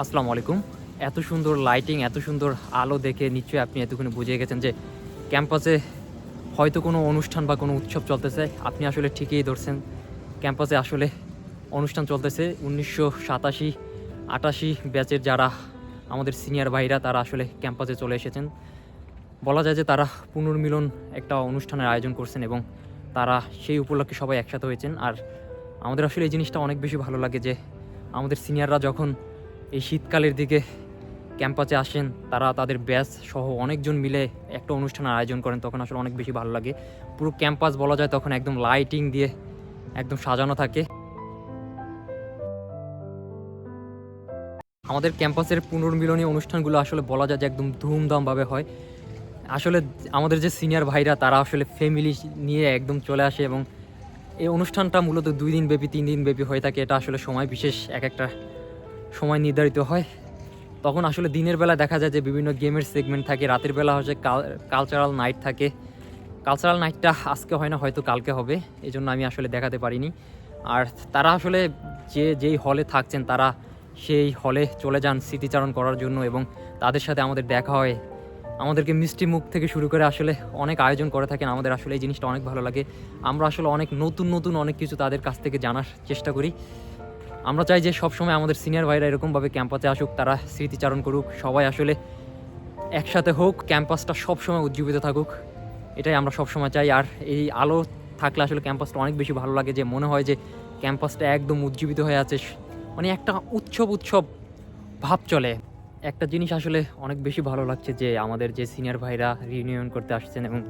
আসসালামু আলাইকুম। এত সুন্দর লাইটিং এত সুন্দর আলো দেখে নিশ্চয়ই আপনি এতক্ষণে বুঝে গেছেন যে ক্যাম্পাসে হয়তো কোনো অনুষ্ঠান বা কোনো উৎসব চলতেছে। আপনি আসলে ঠিকই ধরছেন। ক্যাম্পাসে আসলে অনুষ্ঠান চলতেছে। উনিশশো সাতাশি, আটাশি ব্যাচের যারা আমাদের সিনিয়র ভাইরা, তারা আসলে ক্যাম্পাসে চলে এসেছেন। বলা যায় যে তারা পুনর্মিলন একটা অনুষ্ঠানের আয়োজন করছেন এবং তারা সেই উপলক্ষে সবাই একসাথে হয়েছেন। আর আমাদের আসলে এই জিনিসটা অনেক বেশি ভালো লাগে যে আমাদের সিনিয়ররা যখন এই শীতকালের দিকে ক্যাম্পাসে আসেন, তারা তাদের ব্যাচ সহ অনেকজন মিলে একটা অনুষ্ঠানের আয়োজন করেন, তখন আসলে অনেক বেশি ভালো লাগে। পুরো ক্যাম্পাস বলা যায় তখন একদম লাইটিং দিয়ে একদম সাজানো থাকে। আমাদের ক্যাম্পাসের পুনর্মিলনী অনুষ্ঠানগুলো আসলে বলা যায় যে একদম ধুমধামভাবে হয়। আসলে আমাদের যে সিনিয়র ভাইরা, তারা আসলে ফ্যামিলি নিয়ে একদম চলে আসে এবং এই অনুষ্ঠানটা মূলত দুই দিন ব্যাপী, তিন দিন ব্যাপী হয়ে থাকে। এটা আসলে সময় বিশেষ এক একটা সময় নির্ধারিত হয়। তখন আসলে দিনের বেলা দেখা যায় যে বিভিন্ন গেমের সেগমেন্ট থাকে। রাতের বেলা হচ্ছে কালচারাল নাইট থাকে। কালচারাল নাইটটা আজকে হয় না, হয়তো কালকে হবে। এই জন্য আমি আসলে দেখাতে পারিনি। আর তারা আসলে যে, যেই হলে থাকছেন, তারা সেই হলে চলে যান স্মৃতিচারণ করার জন্য এবং তাদের সাথে আমাদের দেখা হয়। আমাদেরকে মিষ্টি মুখ থেকে শুরু করে আসলে অনেক আয়োজন করে থাকেন। আমাদের আসলে এই জিনিসটা অনেক ভালো লাগে। আমরা আসলে অনেক নতুন নতুন অনেক কিছু তাদের কাছ থেকে জানার চেষ্টা করি। আমরা চাই যে সবসময় আমাদের সিনিয়র ভাইরা এরকমভাবে ক্যাম্পাসে আসুক, তারা স্মৃতিচারণ করুক, সবাই আসলে একসাথে হোক, ক্যাম্পাসটা সবসময় উজ্জীবিত থাকুক। এটাই আমরা সবসময় চাই। আর এই আলো থাকলে আসলে ক্যাম্পাসটা অনেক বেশি ভালো লাগে যে মনে হয় যে ক্যাম্পাসটা একদম উজ্জীবিত হয়ে আছে। মানে একটা উৎসব উৎসব ভাব চলে। একটা জিনিস আসলে অনেক বেশি ভালো লাগছে যে আমাদের যে সিনিয়র ভাইরা রিউনিয়ন করতে আসছেন এবং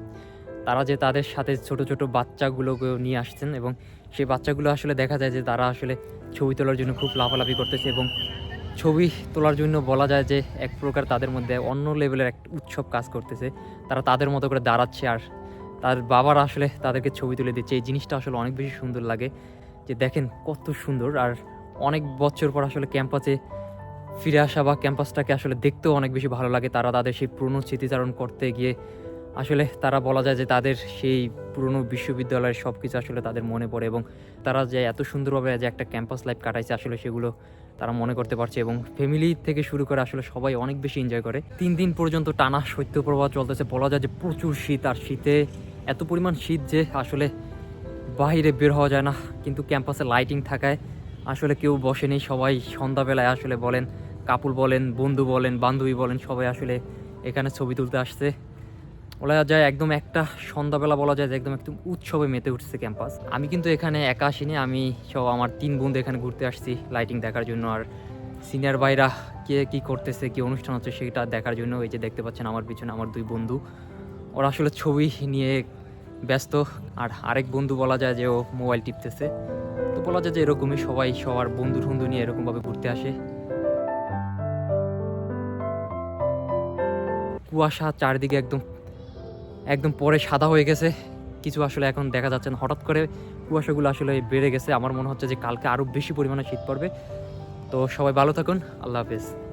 তারা যে তাদের সাথে ছোট ছোট বাচ্চাগুলোকে নিয়ে আসছেন এবং সেই বাচ্চাগুলো আসলে দেখা যায় যে তারা আসলে ছবি তোলার জন্য খুব লাফালাফি করতেছে এবং ছবি তোলার জন্য বলা যায় যে এক প্রকার তাদের মধ্যে অন্য লেভেলের এক উৎসব কাজ করতেছে। তারা তাদের মতো করে দাঁড়াচ্ছে আর তার বাবারা আসলে তাদেরকে ছবি তুলে দিচ্ছে। এই জিনিসটা আসলে অনেক বেশি সুন্দর লাগে যে দেখেন কত সুন্দর আর অনেক বছর পর আসলে ক্যাম্পাসে ফিরে আসা বা ক্যাম্পাসটাকে আসলে দেখতেও অনেক বেশি ভালো লাগে। তারা তাদের সেই পুরনো স্মৃতিচারণ করতে গিয়ে আসলে তারা বলা যায় যে তাদের সেই পুরনো বিশ্ববিদ্যালয়ের সব কিছু আসলে তাদের মনে পড়ে এবং তারা যে এত সুন্দরভাবে যে একটা ক্যাম্পাস লাইফ কাটাইছে আসলে সেগুলো তারা মনে করতে পারছে এবং ফ্যামিলি থেকে শুরু করে আসলে সবাই অনেক বেশি এনজয় করে। তিন দিন পর্যন্ত টানা শৈত্যপ্রবাহ চলতেছে, বলা যায় যে প্রচুর শীত আর শীতে এত পরিমাণ শীত যে আসলে বাইরে বের হওয়া যায় না। কিন্তু ক্যাম্পাসে লাইটিং থাকায় আসলে কেউ বসেনি, সবাই সন্ধ্যাবেলায় আসলে বলেন কাপুর বলেন, বন্ধু বলেন, বান্ধবী বলেন, সবাই আসলে এখানে ছবি তুলতে আসছে। বলা যায় একদম একটা সন্ধ্যাবেলা বলা যায় যে একদম একদম উৎসবে মেতে উঠছে ক্যাম্পাস। আমি কিন্তু এখানে একা আসিনি, আমি সব আমার তিন বন্ধু এখানে ঘুরতে আসছি লাইটিং দেখার জন্য। আর সিনিয়র ভাইরা কে কি করতেছে, কি অনুষ্ঠান হচ্ছে সেটা দেখার জন্য। এই যে দেখতে পাচ্ছেন আমার পিছনে আমার দুই বন্ধু। ওরা আসলে ছবি নিয়ে ব্যস্ত। আর আরেক বন্ধু বলা যায় যে ও মোবাইল টিপতেছে। তো বলা যায় যে এরকমই সবাই সবার বন্ধু টন্ধু নিয়ে এরকমভাবে ঘুরতে আসে। কুয়াশা চারিদিকে একদম একদম পরে সাদা হয়ে গেছে। কিছু আসলে এখন দেখা যাচ্ছে না। হঠাৎ করে কুয়াশাগুলো আসলে বেড়ে গেছে। আমার মনে হচ্ছে যে কালকে আরও বেশি পরিমাণে শীত পড়বে। তো সবাই ভালো থাকুন। আল্লাহ হাফেজ।